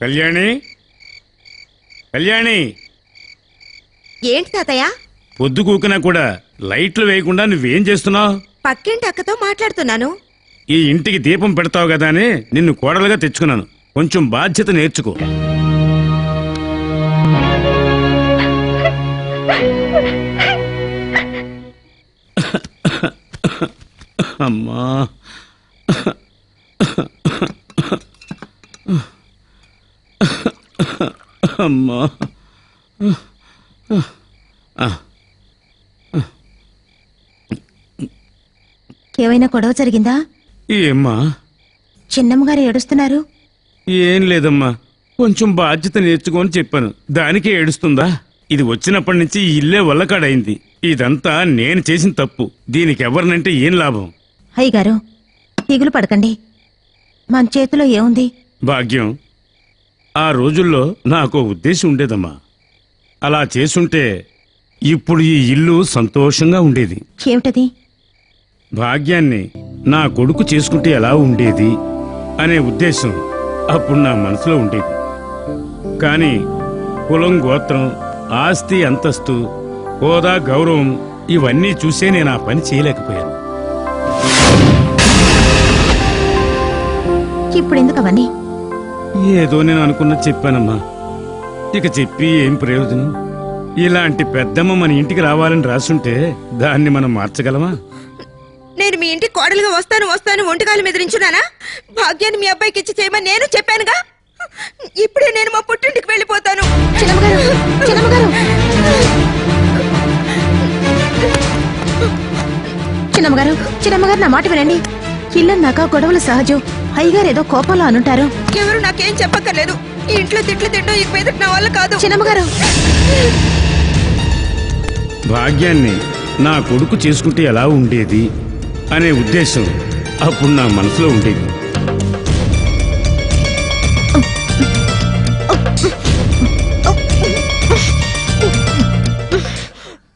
కళ్యాణి? కళ్యాణి? ఏంటి తాతయ్య? పొద్దు కూకినా కూడా లైట్లు వేయకుండా నువ్వేం చేస్తున్నావు? పక్కింటి అక్కతో మాట్లాడుతున్నాను. ఈ ఇంటికి దీపం పెడతావు కదా అని నిన్ను కోడలుగా తెచ్చుకున్నాను. కొంచెం బాధ్యత నేర్చుకో. అమ్మా. అమ్మా. ఏమైనా గొడవ జరిగిందా? ఏమ్మా? చిన్నమ్మ గారు ఏడుస్తున్నారు? ఏం లేదమ్మా. కొంచెం బాధ్యత నేర్చుకోని చెప్పాను. దానికే ఏడుస్తుందా? ఇది వచ్చినప్పటి నుంచి ఈ ఇల్లే వల్లకాడైంది. ఇదంతా నేను చేసిన తప్పు. దీనికి ఎవరినంటే ఏం లాభం? అయ్య గారు దిగులు పడకండి. మన చేతిలో ఏముంది? భాగ్యం. ఆ రోజుల్లో నాకు ఉద్దేశం ఉండేదమ్మా. అలా చేసుంటే ఇప్పుడు ఈ ఇల్లు సంతోషంగా ఉండేది. ఏమిటది? భాగ్యాన్ని నా కొడుకు చేసుకుంటే ఎలా ఉండేది అనే ఉద్దేశం అప్పుడు నా మనసులో ఉండేది. కానీ కులం గోత్రం ఆస్తి అంతస్తు హోదా గౌరవం ఇవన్నీ చూసే నేను ఆ పని చేయలేకపోయాను. ఇప్పుడు ఎందుకు అవన్నీ? ఏదో నేను అనుకున్నది చెప్పానమ్మా. ఇక చెప్పి ఏం ప్రయోజనం? ఇలాంటి పెద్దమ్మ మన ఇంటికి రావాలని రాసుంటే దాన్ని మనం మార్చగలమా? నేను మీ ఇంటి కోడలుగా వస్తాను వస్తాను ఒంటికాలు మీద నించున్నానా? భాగ్యాన్ని మీ అబ్బాయికి ఇచ్చి చేయమని నేను చెప్పానుగా? ఇప్పుడే నేను మా పుట్టింటికి వెళ్ళిపోతాను. చిన్నమ్మగారు చిన్నమ్మగారు. నా మాట వినండి. ఇల్లన్నాక గొడవలు సహజం. అయ్యగారు ఏదో కోపంలో అనుంటారు. ఎవరు నాకేం చెప్పక్కర్లేదు. ఈ ఇంట్లో తిట్లు తిట్టడం ఇక మీద నా వల్ల కాదు. చిన్నమ్మగారు. భాగ్యాన్ని నా కొడుకు చేసుకుంటే ఎలా ఉండేది? అనే ఉద్దేశం అప్పుడు నా మనసులో ఉండేది.